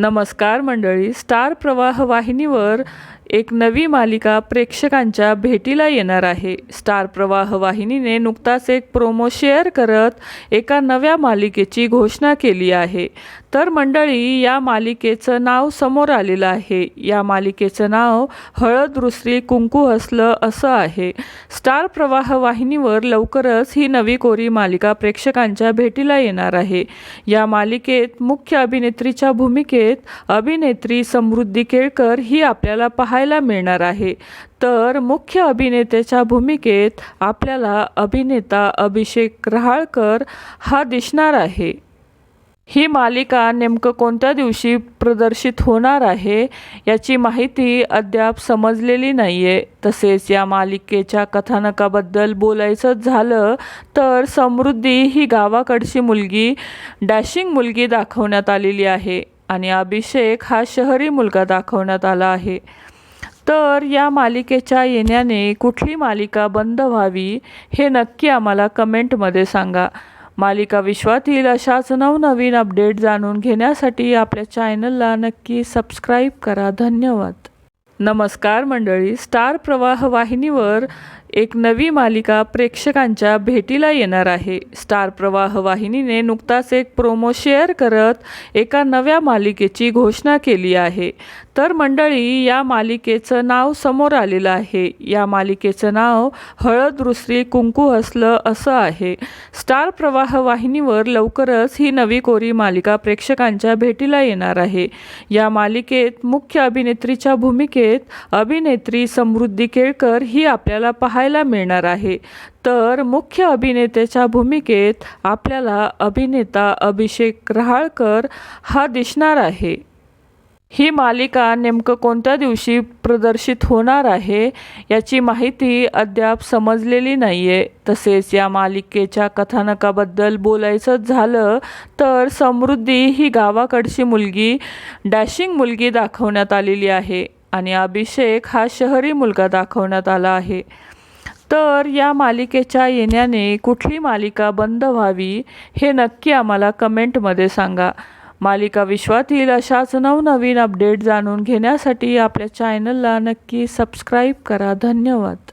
नमस्कार मंडळी. स्टार प्रवाह वाहिनीवर एक नवी मालिका प्रेक्षकांच्या भेटीला येणार आहे. स्टार प्रवाह वाहिनीने नुकताच एक प्रोमो शेअर करत एका नव्या मालिकेची घोषणा केली आहे. तर मंडळी या मालिकेचं नाव समोर आलेलं आहे. या मालिकेचं नाव हळद रुसरी कुंकू हसलं असं आहे. स्टार प्रवाह वाहिनीवर लवकरच ही नवी कोरी मालिका प्रेक्षकांच्या भेटीला येणार आहे. या मालिकेत मुख्य अभिनेत्रीच्या भूमिकेत अभिनेत्री समृद्धी केळकर ही आपल्याला पाहायला मिळणार आहे. तर मुख्य अभिनेत्याच्या भूमिकेत आपल्याला अभिनेता अभिषेक रहाळकर हा दिसणार आहे. ही मालिका नेमकं कोणत्या दिवशी प्रदर्शित होणार आहे याची माहिती अद्याप समजलेली नाही आहे तसेच या मालिकेच्या कथानकाबद्दल बोलायचं झालं तर समृद्धी ही गावाकडची मुलगी डॅशिंग मुलगी दाखवण्यात आलेली आहे आणि अभिषेक हा शहरी मुलगा दाखवण्यात आला आहे. तर या मालिकेच्या येण्याने कुठली मालिका बंद व्हावी हे नक्की आम्हाला कमेंटमध्ये सांगा. मालिका विश्वातील अशाच नवनवीन अपडेट जाणून घेण्यासाठी आपल्या चॅनलला नक्की सबस्क्राईब करा. धन्यवाद. नमस्कार मंडळी. स्टार प्रवाह वाहिनीवर एक नवी मालिका प्रेक्षकांच्या भेटीला येणार आहे. स्टार प्रवाह वाहिनीने नुकताच एक प्रोमो शेअर करत एका नव्या मालिकेची घोषणा केली आहे. तर मंडळी या मालिकेचं नाव समोर आलेलं आहे. या मालिकेचं नाव हळद रुसरी कुंकू हसलं असं आहे. स्टार प्रवाह वाहिनीवर लवकरच ही नवी कोरी मालिका प्रेक्षकांच्या भेटीला येणार आहे. या मालिकेत मुख्य अभिनेत्रीच्या भूमिकेत अभिनेत्री समृद्धी केळकर ही आपल्याला पाहायला मिळणार आहे. तर मुख्य अभिनेत्याच्या भूमिकेत आपल्याला अभिनेता अभिषेक रहाळकर हा दिसणार आहे. ही मालिका नेमकं कोणत्या दिवशी प्रदर्शित होणार आहे याची माहिती अद्याप समजलेली नाही आहे तसेच या मालिकेच्या कथानकाबद्दल बोलायचं झालं तर समृद्धी ही गावाकडची मुलगी डॅशिंग मुलगी दाखवण्यात आलेली आहे आणि अभिषेक हा शहरी मुलगा दाखवण्यात आला आहे. तर या मालिकेच्या येण्याने कुठली मालिका बंद व्हावी हे नक्की आम्हाला कमेंटमध्ये सांगा. मालिका विश्वातील अशाच नवनवीन अपडेट जाणून घेण्यासाठी आपल्या चॅनलला नक्की सबस्क्राईब करा. धन्यवाद.